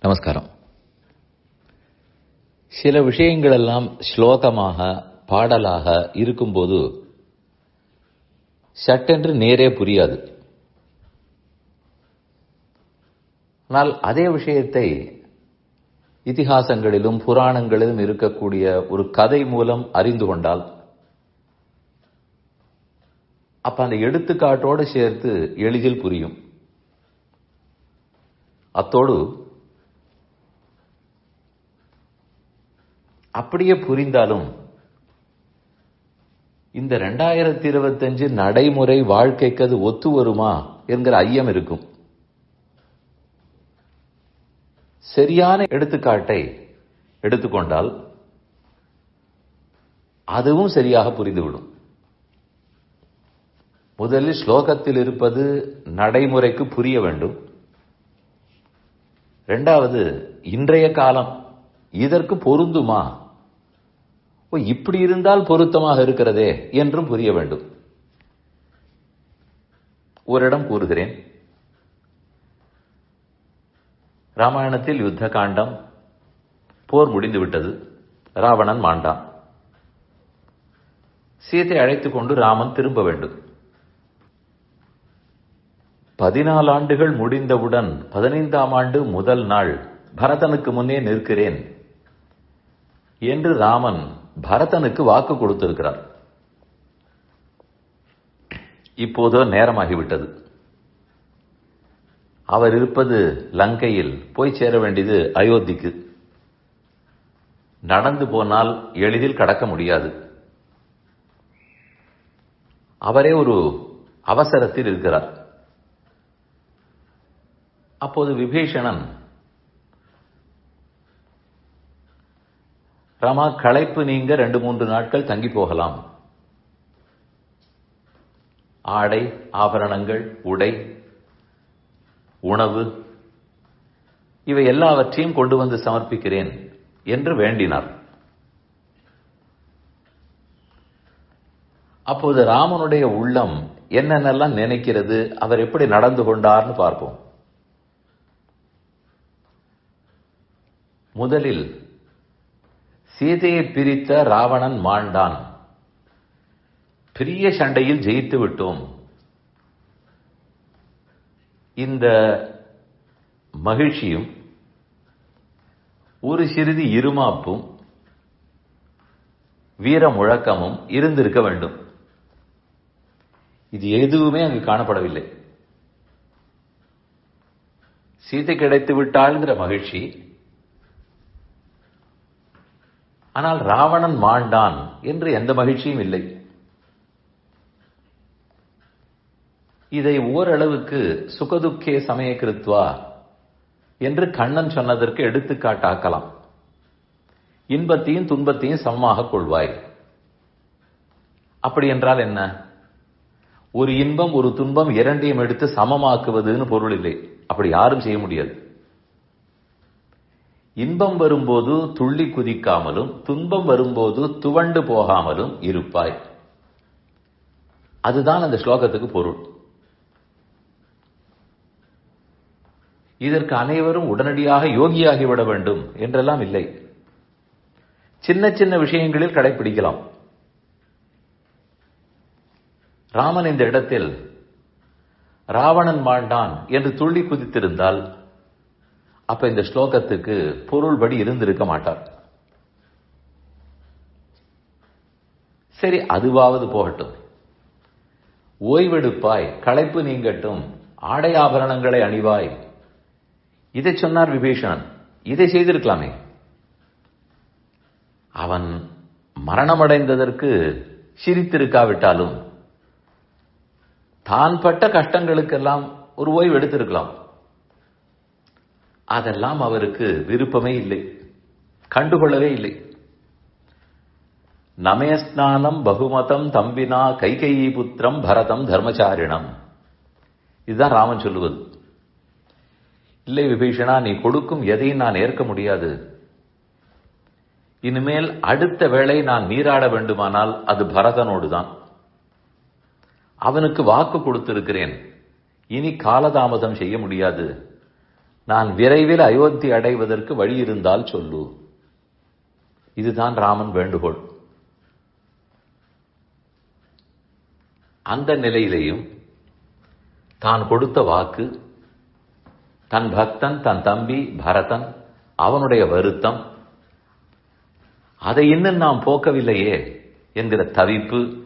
நமஸ்காரம். சில விஷயங்களெல்லாம் ஸ்லோகமாக பாடலாக இருக்கும்போது சட்டென்று நேரே புரியாது. ஆனால் அதே விஷயத்தை இதிகாசங்களிலும் புராணங்களிலும் இருக்கக்கூடிய ஒரு கதை மூலம் அறிந்து கொண்டால் அப்ப அந்த எடுத்துக்காட்டோடு சேர்த்து எளிதில் புரியும். அத்தோடு அப்படியே புரிந்தாலும் இந்த ரெண்டாயிரத்தி இருபத்தஞ்சு நடைமுறை வாழ்க்கைக்கு அது ஒத்து வருமா என்கிற ஐயம் இருக்கும். சரியான எடுத்துக்காட்டை எடுத்துக்கொண்டால் அதுவும் சரியாக புரிந்துவிடும். முதலில் ஸ்லோகத்தில் இருப்பது நடைமுறைக்கு புரிய வேண்டும். இரண்டாவது இன்றைய காலம் இதற்கு பொருந்துமா? இப்படி இருந்தால் பொருத்தமாக இருக்கிறதே என்றும் புரிய வேண்டும். ஓரிடம் கூறுகிறேன். ராமாயணத்தில் யுத்த காண்டம் போர் முடிந்துவிட்டது. ராவணன் மாண்டான். சீதை அழைத்துக் கொண்டு ராமன் திரும்ப வேண்டும். பதினாலு ஆண்டுகள் முடிந்தவுடன் பதினைந்தாம் ஆண்டு முதல் நாள் பரதனுக்கு முன்னே நிற்கிறேன். என்று ராமன் பரதனுக்கு வாக்கு கொடுத்திருக்கிறார். இப்போதோ நேரமாகிவிட்டது. அவர் இருப்பது லங்கையில் போய் சேர வேண்டியது அயோத்திக்கு. நடந்து போனால் எளிதில் கடக்க முடியாது. அவரே ஒரு அவசரத்தில் இருக்கிறார். அப்போது விபீஷணன் ராமா களைப்பு நீங்க ரெண்டு மூன்று நாட்கள் தங்கி போகலாம். ஆடை ஆபரணங்கள் உடை உணவு இவை எல்லாவற்றையும் கொண்டு வந்து சமர்ப்பிக்கிறேன் என்று வேண்டினார். அப்போது ராமனுடைய உள்ளம் என்னென்னலாம் நினைக்கிறது அவர் எப்படி நடந்து கொண்டார்னு பார்ப்போம். முதலில் சீதையை பிரித்த ராவணன் மாண்டான். பெரிய சண்டையில் ஜெயித்து விட்டோம். இந்த மகிழ்ச்சியும் ஒரு சிறிது இருமாப்பும் வீர முழக்கமும் இருந்திருக்க வேண்டும். இது எதுவுமே அங்கு காணப்படவில்லை. சீதை கிடைத்து விட்டாள்ங்கிற மகிழ்ச்சி ஆனால் ராவணன் மாண்டான் என்று எந்த மகிழ்ச்சியும் இல்லை. இதை ஓரளவுக்கு சுகதுக்கே சமய கிருத்வா என்று கண்ணன் சொன்னதற்கு எடுத்துக்காட்டாக்கலாம். இன்பத்தையும் துன்பத்தையும் சமமாக கொள்வாய். அப்படி என்றால் என்ன? ஒரு இன்பம் ஒரு துன்பம் இரண்டையும் எடுத்து சமமாக்குவதுன்னு பொருள் இல்லை. அப்படி யாரும் செய்ய முடியாது. இன்பம் வரும்போது துள்ளி குதிக்காமலும் துன்பம் வரும்போது துவண்டு போகாமலும் இருப்பாய். அதுதான் அந்த ஸ்லோகத்துக்கு பொருள். இதற்கு அனைவரும் உடனடியாக யோகியாகிவிட வேண்டும் என்றெல்லாம் இல்லை. சின்ன சின்ன விஷயங்களில் கடைபிடிக்கலாம் ராமன் இந்த இடத்தில் ராவணன் மாண்டான் என்று துள்ளி குதித்திருந்தால் அப்ப இந்த ஸ்லோகத்துக்கு பொருள்படி இருந்திருக்க மாட்டார். சரி அதுவாவது போகட்டும். ஓய்வெடுப்பாய் களைப்பு நீங்கட்டும் ஆடை ஆபரணங்களை அணிவாய். இதை சொன்னார் விபீஷணன். இதை செய்திருக்கலாமே. அவன் மரணமடைந்ததற்கு சிரித்திருக்காவிட்டாலும் தான் பட்ட கஷ்டங்களுக்கெல்லாம் ஒரு ஓய்வு எடுத்திருக்கலாம். அதெல்லாம் அவருக்கு விருப்பமே இல்லை. கண்டுகொள்ளவே இல்லை. நமயஸ்நானம் பகுமதம் தம்பினா கைகையி புத்திரம் பரதம் தர்மச்சாரிணம். இதுதான் ராமன் சொல்லுவது. இல்லை விபீஷணா நீ கொடுக்கும் எதையும் நான் ஏற்க முடியாது. இனிமேல் அடுத்த வேளை நான் நீராட வேண்டுமானால் அது பரதனோடு தான் அவனுக்கு வாக்கு கொடுத்திருக்கிறேன். இனி காலதாமதம் செய்ய முடியாது. நான் விரைவில் அயோத்தி அடைவதற்கு வழி இருந்தால் சொல்லு. இதுதான் ராமன் வேண்டுகோள். அந்த நிலையிலையும் தான் கொடுத்த வாக்கு தன் பக்தன் தன் தம்பி பரதன் அவனுடைய வருத்தம் அதை இன்னும் நாம் போக்கவில்லையே என்கிற தவிப்பு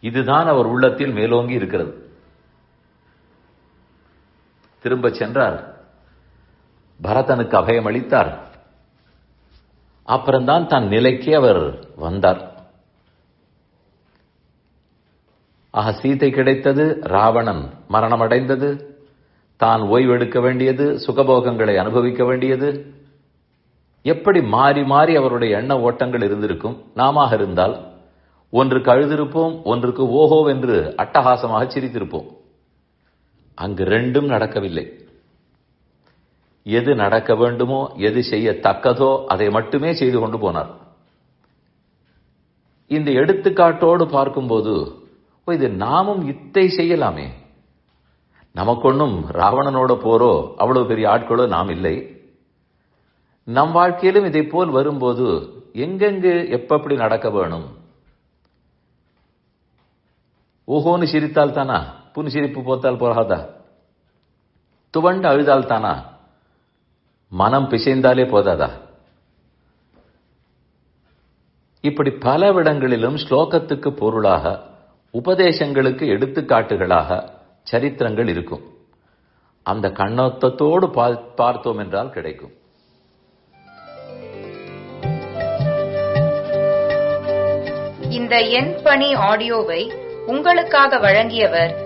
இதுதான் அவர் உள்ளத்தில் மேலோங்கி இருக்கிறது. திரும்ப சென்றார். பரதனுக்கு அபயம் அளித்தார். அப்புறம்தான் தன் நிலைக்கு அவர் வந்தார். ஆக சீதை கிடைத்தது ராவணன் மரணம் அடைந்தது தான் ஓய்வெடுக்க வேண்டியது சுகபோகங்களை அனுபவிக்க வேண்டியது. எப்படி மாறி மாறி அவருடைய எண்ண ஓட்டங்கள் இருந்திருக்கும்? நாம இருந்தால் ஒன்றுக்கு அழுதிருப்போம் ஒன்றுக்கு ஓஹோ என்று அட்டகாசமாக சிரித்திருப்போம். அங்கு ரெண்டும் நடக்கவில்லை. எது நடக்க வேண்டுமோ எது செய்யத்தக்கதோ அதை மட்டுமே செய்து கொண்டு போனார். இந்த எடுத்துக்காட்டோடு பார்க்கும்போது இது நாமும் இத்தை செய்யலாமே. நமக்கொன்னும் ராவணனோட போரோ அவ்வளவு பெரிய ஆட்களோ நாம் இல்லை. நம் வாழ்க்கையிலும் இதை போல் வரும்போது எங்கெங்கு எப்பப்படி நடக்க வேணும்? ஓஹோன்னு சிரித்தால் தானா? புன்சிரிப்பு போத்தால் போகாதா? துவண்டு அழுதால் தானா? மனம் பிசைந்தாலே போதாதா? இப்படி பல விடங்களிலும் ஸ்லோகத்துக்கு பொருளாக உபதேசங்களுக்கு எடுத்துக்காட்டுகளாக சரித்திரங்கள் இருக்கும். அந்த கண்ணோத்தத்தோடு பா- பார்த்தோம் என்றால் கிடைக்கும். இந்த எண் பணி ஆடியோவை உங்களுக்காக வழங்கியவர்